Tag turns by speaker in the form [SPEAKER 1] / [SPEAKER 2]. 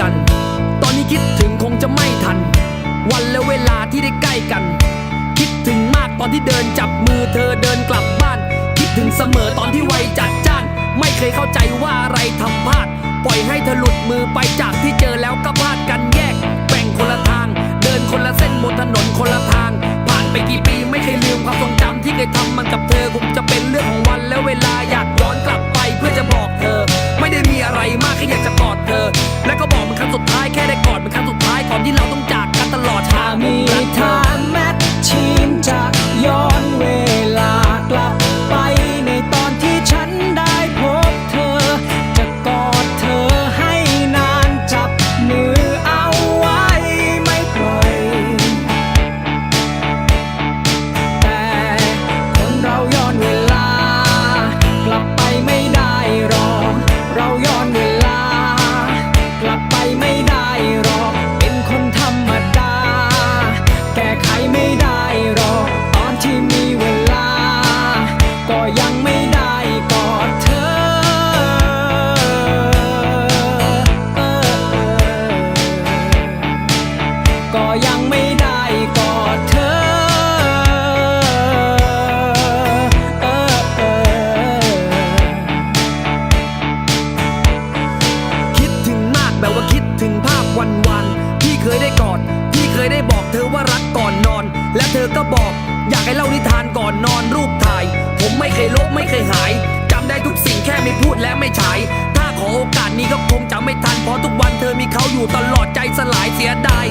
[SPEAKER 1] กัน ตอนนี้คิดถึงคงจะไม่ทัน วันและเวลาที่ได้ใกล้กัน คิดถึงมากตอนที่เดินจับมือเธอเดินกลับบ้าน คิด
[SPEAKER 2] ถึ
[SPEAKER 1] งเส
[SPEAKER 2] มอตอนที่ไวจัดจ้าน ไม่เคยเข้าใจว่าอะไรทำพลาด ปล่อยให้เธอหลุดมือไปจากที่เจอ
[SPEAKER 1] แล้วก็ ยได้กอดพี่เคยได้บอกเธอว่ารักก่อนนอน และเธอก็บอก อยากให้เล่านิทานก่อนนอนรูปถ่าย ผมไม่เคยลบไม่เคยหาย จำได้ทุกสิ่งแค่ไม่พูดและไม่ฉาย ถ้าขอโอกาสนี้ก็คงจะไม่ทันเพราะทุกวันเธอมีเขาอยู่ตลอดใจสลายเสียดาย